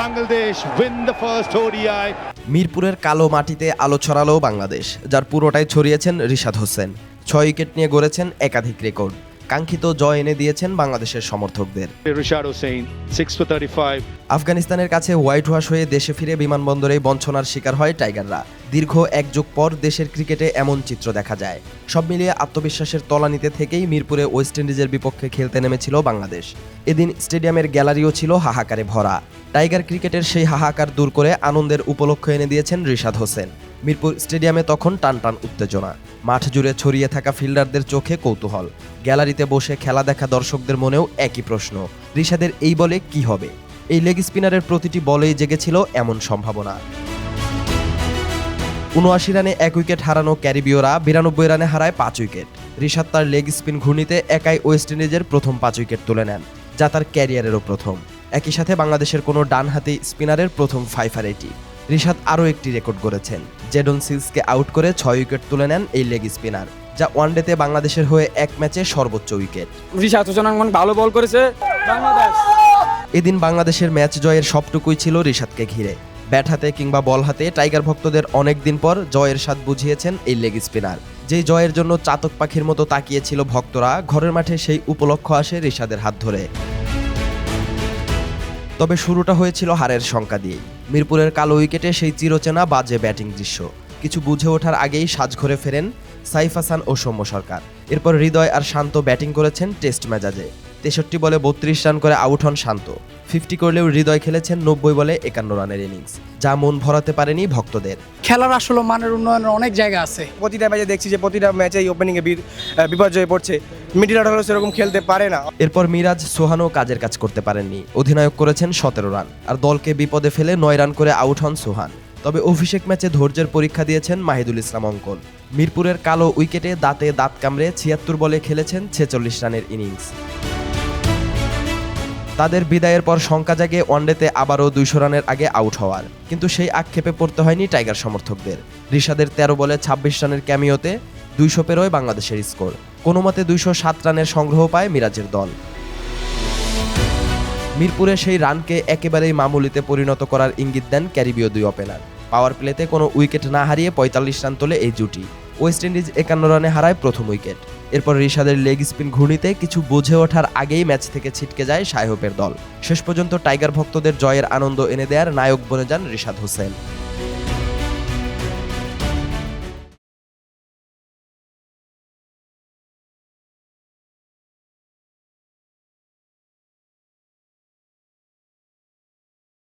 Bangladesh win the first ODI মিরপুরের কালো মাটিতে আলো ছড়ালো বাংলাদেশ, যার পুরোটাই ছড়িয়েছেন রিশাদ হোসেন। ছয় উইকেট নিয়ে গড়েছেন একাধিক রেকর্ড। কাঙ্ক্ষিত জয় এনে দিয়েছেন বাংলাদেশের সমর্থকদের। Rishad Hussain, 6 for 35. আফগানিস্তানের কাছে হোয়াইট ওয়াশ হয়ে দেশে ফিরে বিমানবন্দরে বঞ্চনার শিকার হয় টাইগাররা। দীর্ঘ এক যুগ পর দেশের ক্রিকেটে এমন চিত্র দেখা যায়। সব মিলিয়ে আত্মবিশ্বাসের তলানিতে থেকেই মিরপুরে ওয়েস্ট ইন্ডিজের বিপক্ষে খেলতে নেমেছিল বাংলাদেশ। এদিন স্টেডিয়ামের গ্যালারিও ছিল হাহাকারে ভরা। টাইগার ক্রিকেটের সেই হাহাকার দূর করে আনন্দের উপলক্ষ এনে দিয়েছেন রিশাদ হোসেন। মিরপুর স্টেডিয়ামে তখন টান টান উত্তেজনা। মাঠ জুড়ে ছড়িয়ে থাকা ফিল্ডারদের চোখে কৌতূহল। গ্যালারিতে বসে খেলা দেখা দর্শকদের মনেও একই প্রশ্ন, রিশাদের এই বলে কি হবে? এই লেগ স্পিনারের প্রতিটি বলেই জেগেছিল এমন সম্ভাবনা। উনআশি রানে এক উইকেট হারানো ক্যারিবীয়রা বিরানব্বই রানে হারায় পাঁচ উইকেট। রিশাদ তার লেগ স্পিন ঘূর্ণিতে একাই ওয়েস্ট ইন্ডিজের প্রথম পাঁচ উইকেট তুলে নেন, যা তার ক্যারিয়ারেরও প্রথম। একই সাথে বাংলাদেশের কোনো ডানহাতি স্পিনারের প্রথম ফাইফার এটি। রিশাদ আরও একটি রেকর্ড গড়েছেন। জেডন সিলসকে আউট করে ছয় উইকেট তুলে নেন এই লেগ স্পিনার যা ওয়ানডেতে বাংলাদেশের হয়ে এক ম্যাচে সর্বোচ্চ উইকেট। রিশাদ হোসেন ভালো বল করেছে বাংলাদেশ। এদিন বাংলাদেশের ম্যাচ জয়ের সবটুকুই ছিল রিশাদকে ঘিরে। ব্যাট হাতে কিংবা বল হাতে টাইগার ভক্তদের অনেক দিন পর জয়ের স্বাদ বুঝিয়েছেন এই লেগ স্পিনার। যেই জয়ের জন্য চাতক পাখির মতো তাকিয়েছিল ভক্তরা ঘরের মাঠে সেই উপলক্ষ আসে রিশাদের হাত ধরে। তবে শুরুটা হয়েছিল হারের শঙ্কা দিয়েই। মিরপুরের কালো উইকেটে সেই চিরচেনা বাজে ব্যাটিং দৃশ্য। কিছু বুঝে ওঠার আগেই সাজঘরে ফেরেন সাইফ হাসান ও সৌম্য সরকার। এরপর হৃদয় আর শান্ত ব্যাটিং করেছেন টেস্ট মেজাজে। তেষট্টি বলে বত্রিশ রান করে আউট হন শান্ত। ফিফটি করলেও হৃদয় খেলেছেন নব্বই বলে একান্ন রানের ইনিংস যা মন ভরাতে পারেনি ভক্তদের। খেলার আসলে মানের উন্নয়নের অনেক জায়গা আছে। প্রতিটা ম্যাচে দেখছি যে প্রতিটা ম্যাচেই ওপেনিংয়ে বিপর্যয় পড়ছে। মিডিল অর্ডারও সেরকম খেলতে পারে না। এরপর মিরাজ, সোহানও কাজের কাজ করতে পারেননি। অধিনায়ক করেছেন সতেরো রান, আর দলকে বিপদে ফেলে নয় রান করে আউট হন সোহান। তবে অভিষেক ম্যাচে ধৈর্যের পরীক্ষা দিয়েছেন মাহিদুল ইসলাম অঙ্কন। মিরপুরের কালো উইকেটে দাঁতে দাঁত কামড়ে ছিয়াত্তর বলে খেলেছেন ছেচল্লিশ রানের ইনিংস। তাদের বিদায়ের পর শঙ্কা জাগে ওয়ানডেতে আবারও দুইশো রানের আগে আউট হওয়ার। কিন্তু সেই আক্ষেপে পড়তে হয়নি টাইগার সমর্থকদের। রিশাদের তেরো বলে ছাব্বিশ রানের ক্যামিওতে দুইশো পেরোয় বাংলাদেশের স্কোর। কোনো মতে দুইশো সাত রানের সংগ্রহ পায় মিরাজের দল। মিরপুরে সেই রানকে একেবারেই মামুলিতে পরিণত করার ইঙ্গিত দেন ক্যারিবীয় দুই ওপেনার পাওয়ার প্লেতে কোনো উইকেট না হারিয়ে পঁয়তাল্লিশ রান তোলে এই জুটি। ওয়েস্ট ইন্ডিজ একান্ন রানে হারায় প্রথম উইকেট। এরপর রিশাদের লেগ স্পিন ঘূর্ণিতে কিছু বুঝে ওঠার আগেই ম্যাচ থেকে ছিটকে যায় সাহেবের দল। শেষ পর্যন্ত টাইগার ভক্তদের জয়ের আনন্দ এনে দেয়ার নায়ক বনে যান রিশাদ হোসেন।